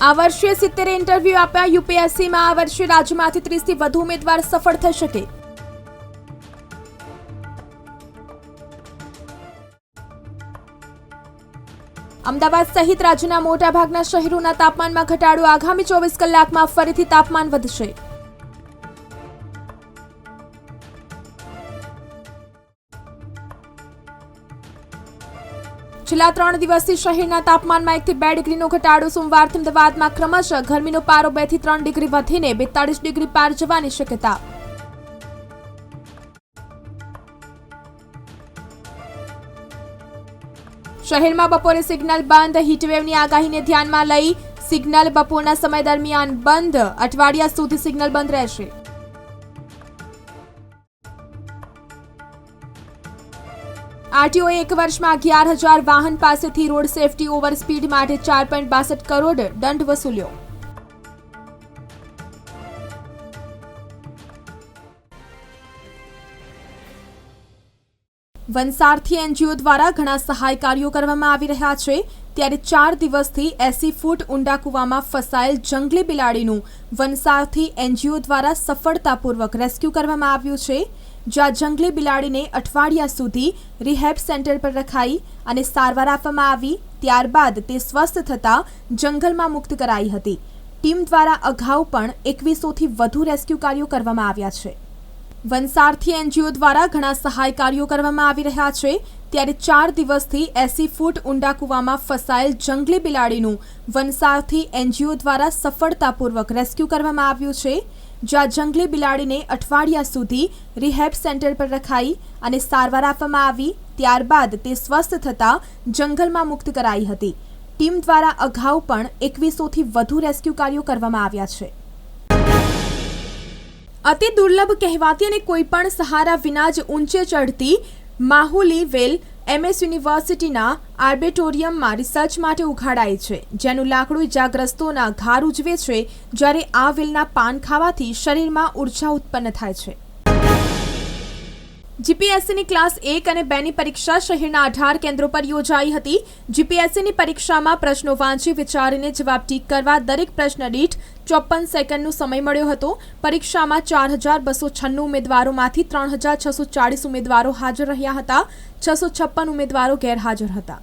આ વર્ષે સિત્તેર ઇન્ટરવ્યૂ આપ્યા યુપીએસસીમાં, આ વર્ષે રાજ્યમાંથી ત્રીસથી વધુ ઉમેદવાર સફળ થઈ શકે. અમદાવાદ સહિત રાજ્યના મોટાભાગના શહેરોના તાપમાનમાં ઘટાડો આગામી ચોવીસ કલાકમાં ફરીથી તાપમાન વધશે. છેલ્લા ત્રણ દિવસથી શહેરના તાપમાનમાં એકથી બે ડિગ્રીનો ઘટાડો સોમવારથી અમદાવાદમાં ક્રમશઃ ગરમીનો પારો બેથી ત્રણ ડિગ્રી વધીને બેતાળીસ ડિગ્રી પાર જવાની શક્યતા. શહેરમાં બપોરે સિગ્નલ બંધ, હીટવેવની આગાહીને ધ્યાનમાં લઈ સિગ્નલ બપોરના સમય દરમિયાન બંધ, અઠવાડિયા સુધી સિગ્નલ બંધ રહેશે. આરટીઓએ એક વર્ષમાં અગિયાર હજાર વાહન પાસેથી રોડ સેફટી ઓવર સ્પીડ માટે ચાર પોઈન્ટ બાસઠ કરોડ દંડ વસૂલ્યો. વનસારથી એનજીઓ દ્વારા ઘણા સહાય કાર્યો કરવામાં આવી રહ્યા છે. ત્યારે ચાર દિવસથી એસી ફૂટ ઊંડા કૂવામાં ફસાયેલ જંગલી બિલાડીનું વનસારથી એનજીઓ દ્વારા સફળતાપૂર્વક રેસ્ક્યુ કરવામાં આવ્યું છે. જ્યાં જંગલી બિલાડીને અઠવાડિયા સુધી રિહેબ સેન્ટર પર રખાઈ અને સારવાર આપવામાં આવી, ત્યારબાદ તે સ્વસ્થ થતાં જંગલમાં મુક્ત કરાઈ હતી. ટીમ દ્વારા અગાઉ પણ એકવીસોથી વધુ રેસ્ક્યુ કાર્યો કરવામાં આવ્યા છે. વનસારથી એનજીઓ દ્વારા ઘણા સહાય કાર્યો કરવામાં આવી રહ્યા છે. ત્યારે ચાર દિવસથી એસી ફૂટ ઊંડા કૂવામાં ફસાયેલ જંગલી બિલાડીનું વનસારથી એનજીઓ દ્વારા સફળતાપૂર્વક રેસ્ક્યુ કરવામાં આવ્યું છે. જ્યાં જંગલી બિલાડીને અઠવાડિયા સુધી રિહેબ સેન્ટર પર રખાઈ અને સારવાર આપવામાં આવી, ત્યારબાદ તે સ્વસ્થ થતાં જંગલમાં મુક્ત કરાઈ હતી. ટીમ દ્વારા અગાઉ પણ એકવીસોથી વધુ રેસ્ક્યુ કાર્યો કરવામાં આવ્યા છે. અતિ દુર્લભ કહેવાતી અને કોઈપણ સહારા વિના જ ઊંચે ચઢતી માહુલી વેલ એમએસ યુનિવર્સિટીના આર્બેટોરિયમમાં રિસર્ચ માટે ઉઘાડાય છે, જેનું લાકડું ઇજાગ્રસ્તોના ઘાર ઉજવે છે, જ્યારે આ વેલના પાન ખાવાથી શરીરમાં ઊર્જા ઉત્પન્ન થાય છે. જીપીએસસીની ક્લાસ એક અને બેની પરીક્ષા શહેરના અઢાર કેન્દ્રો પર યોજાઈ હતી. જીપીએસસીની પરીક્ષામાં પ્રશ્નો વાંચી વિચારીને જવાબ ટીક કરવા દરેક પ્રશ્ન દીઠ ચોપન સેકન્ડનો સમય મળ્યો હતો. પરીક્ષામાં ચાર હજાર બસો છન્નું ઉમેદવારોમાંથી ત્રણ હજાર છસો ચાળીસ ઉમેદવારો હાજર રહ્યા હતા. છસો છપ્પન ઉમેદવારો ગેરહાજર હતા.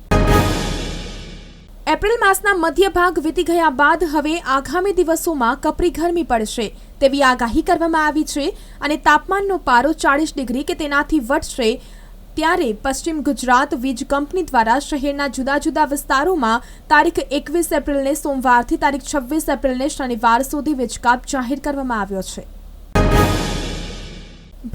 એપ્રિલ માસના મધ્ય ભાગ વીતી ગયા બાદ હવે આગામી દિવસોમાં કપરી ગરમી પડશે. તેવી આગાહી કરવામાં આવી છે અને તાપમાનનો પારો ચાળીસ ડિગ્રી કે તેનાથી વધશે ત્યારે પશ્ચિમ ગુજરાત વીજ કંપની દ્વારા શહેરના જુદા જુદા વિસ્તારોમાં તારીખ એકવીસ એપ્રિલને સોમવારથી તારીખ છવ્વીસ એપ્રિલને શનિવાર સુધી વીજકાપ જાહેર કરવામાં આવ્યો છે.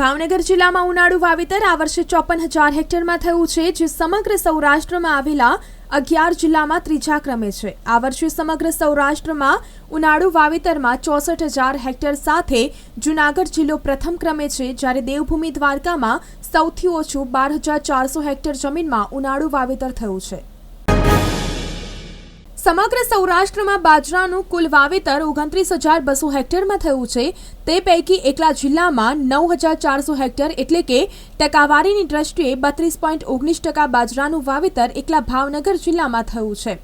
ભાવનગર જિલ્લામાં ઉનાળુ વાવેતર આ વર્ષે ચોપન હજાર હેક્ટરમાં થયું છે, જે સમગ્ર સૌરાષ્ટ્રમાં આવેલા અગિયાર જિલ્લામાં ત્રીજા ક્રમે છે. આ વર્ષે સમગ્ર સૌરાષ્ટ્રમાં ઉનાળુ વાવેતરમાં ચોસઠ હજાર હેક્ટર સાથે જુનાગઢ જિલ્લો પ્રથમ ક્રમે છે, જ્યારે દેવભૂમિ દ્વારકામાં સૌથી ઓછું બાર હજાર ચારસો હેક્ટર જમીનમાં ઉનાળુ વાવેતર થયું છે. સમગ્ર સૌરાષ્ટ્રમાં બાજરાનું કુલ વાવેતર ઓગણત્રીસ હજાર બસો હેક્ટરમાં થયું છે. તે પૈકી એકલા જિલ્લામાં નવ હજાર ચારસો હેક્ટર એટલે કે ટકાવારીની દ્રષ્ટિએ બત્રીસ પોઈન્ટ ઓગણીસ ટકા બાજરાનું વાવેતર એકલા ભાવનગર જિલ્લામાં થયું છે.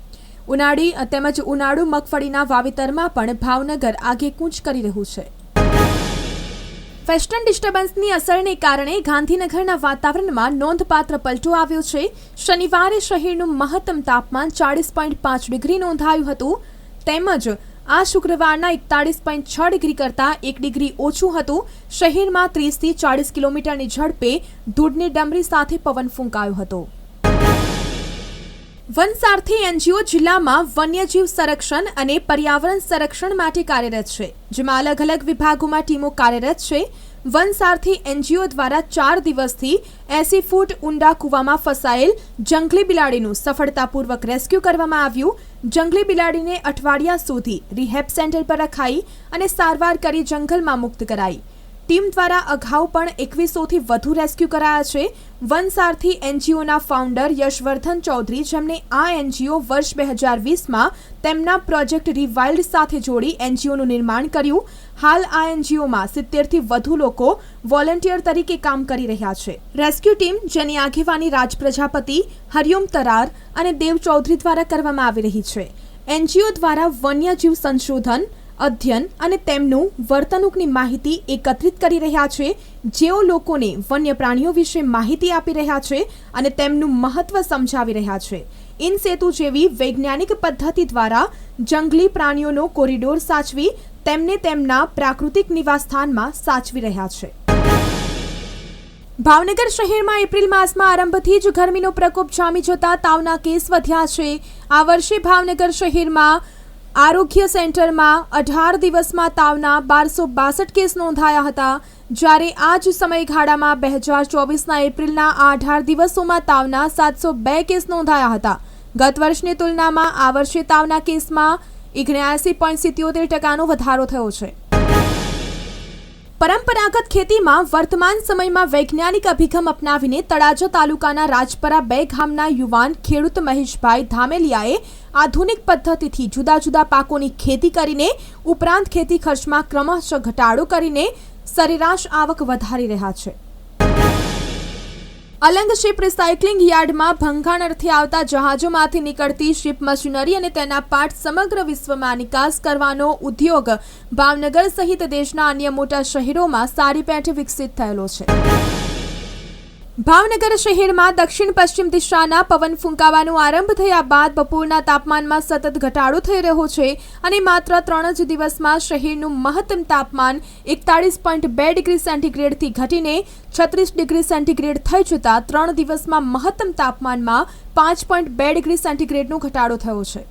ઉનાળી તેમજ ઉનાળુ મગફળીના વાવેતરમાં પણ ભાવનગર આગેકૂચ કરી રહ્યું છે. વેસ્ટર્ન ડિસ્ટર્બન્સની અસરને કારણે ગાંધીનગરના વાતાવરણમાં નોંધપાત્ર પલટો આવ્યો છે. શનિવારે શહેરનું મહત્તમ તાપમાન ચાળીસ પોઈન્ટ પાંચ ડિગ્રી નોંધાયું હતું. તેમજ આ શુક્રવારના એકતાળીસ પોઈન્ટ છ ડિગ્રી કરતાં એક ડિગ્રી ઓછું હતું. શહેરમાં ત્રીસથી ચાળીસ કિલોમીટરની ઝડપે ધૂળની ડમરી સાથે પવન ફૂંકાયો હતો. વનસારથી એનજીઓ જિલ્લામાં વન્યજીવ સંરક્ષણ અને પર્યાવરણ સંરક્ષણ માટે કાર્યરત છે, જેમાં અલગ અલગ વિભાગોમાં ટીમો કાર્યરત છે. વનસારથી એનજીઓ દ્વારા ચાર દિવસથી એસી ફૂટ ઊંડા કૂવામાં ફસાયેલ જંગલી બિલાડીનું સફળતાપૂર્વક રેસ્ક્યુ કરવામાં આવ્યું. જંગલી બિલાડીને અઠવાડિયા સુધી રિહેબ સેન્ટર પર રખાઈ અને સારવાર કરી જંગલમાં મુક્ત કરાઈ. ટીમ દ્વારા અગાઉ પણ એકવીસોથી વધુ રેસ્ક્યુ કરાયા છે. વનસારથી એનજીઓના ફાઉન્ડર યશવર્ધન ચૌધરી જેમણે આ એનજીઓ વર્ષ બે હજાર વીસમાં તેમના પ્રોજેક્ટ રિવાઇલ્ડ સાથે જોડી એનજીઓનું નિર્માણ કર્યું. હાલ આ એનજીઓમાં સિત્તેરથી વધુ લોકો વોલેન્ટિયર તરીકે કામ કરી રહ્યા છે. રેસ્ક્યુ ટીમ, જેની આગેવાની રાજ પ્રજાપતિ હરિઓમ તરાર અને દેવ ચૌધરી દ્વારા કરવામાં આવી રહી છે. એનજીઓ દ્વારા વન્યજીવ સંશોધન અધ્યયન અને તેમનું વર્તણૂકની માહિતી એકત્રિત કરી રહ્યા છે. જેઓ લોકોને વન્ય પ્રાણીઓ વિશે માહિતી આપી રહ્યા છે અને તેમનું મહત્વ સમજાવી રહ્યા છે. ઇન સેતુ જેવી વૈજ્ઞાનિક પદ્ધતિ દ્વારા જંગલી પ્રાણીઓનો કોરિડોર સાચવી તેમને તેમના પ્રાકૃતિક નિવાસસ્થાનમાં સાચવી રહ્યા છે. ભાવનગર શહેરમાં એપ્રિલ માસમાં આરંભથી જ ગરમીનો પ્રકોપ જામી જતા તાવના કેસ વધ્યા છે. આ વર્ષે ભાવનગર શહેરમાં આરોગ્ય સેન્ટરમાં અઢાર દિવસમાં તાવના બારસો બાસઠ કેસ નોંધાયા હતા. જ્યારે આ જ સમયગાળામાં બે હજાર ચોવીસના એપ્રિલના આ અઢાર દિવસોમાં તાવના સાતસો બે કેસ નોંધાયા હતા. ગત વર્ષની તુલનામાં આ વર્ષે તાવના કેસમાં ઓગણ્યાસી પોઈન્ટ સિત્યોતેર ટકાનો વધારો થયો છે. પરંપરાગત ખેતીમાં વર્તમાન સમયમાં વૈજ્ઞાનિક અભિગમ અપનાવીને તળાજા તાલુકાના રાજપરા બે ગામના યુવાન ખેડૂત મહેશભાઈ ધામેલિયાએ આધુનિક પદ્ધતિથી જુદા જુદા પાકોની ખેતી કરીને ઉપરાંત ખેતી ખર્ચમાં ક્રમશઃ ઘટાડો કરીને સરેરાશ આવક વધારી રહ્યા છે. અલંગ શિપ રિસાયકલિંગ યાર્ડમાં ભંગાણ અર્થે આવતા જહાજોમાંથી નીકળતી શિપ મશીનરી અને તેના પાર્ટ સમગ્ર વિશ્વમાં નિકાસ કરવાનો ઉદ્યોગ ભાવનગર સહિત દેશના અન્ય મોટા શહેરોમાં સારી પેઠે વિકસિત થયેલો છે. ભાવનગર શહેરમાં દક્ષિણ પશ્ચિમ દિશાના પવન ફૂંકાવાનો આરંભ થયા બાદ બપોરના તાપમાનમાં સતત ઘટાડો થઈ રહ્યો છે અને માત્ર ત્રણ જ દિવસમાં શહેરનું મહત્તમ તાપમાન એકતાળીસ પોઈન્ટ બે ડિગ્રી સેન્ટીગ્રેડથી ઘટીને છત્રીસ ડિગ્રી સેન્ટીગ્રેડ થઈ જતાં ત્રણ દિવસમાં મહત્તમ તાપમાનમાં પાંચ પોઈન્ટ બે ડિગ્રી સેન્ટીગ્રેડનો ઘટાડો થયો છે.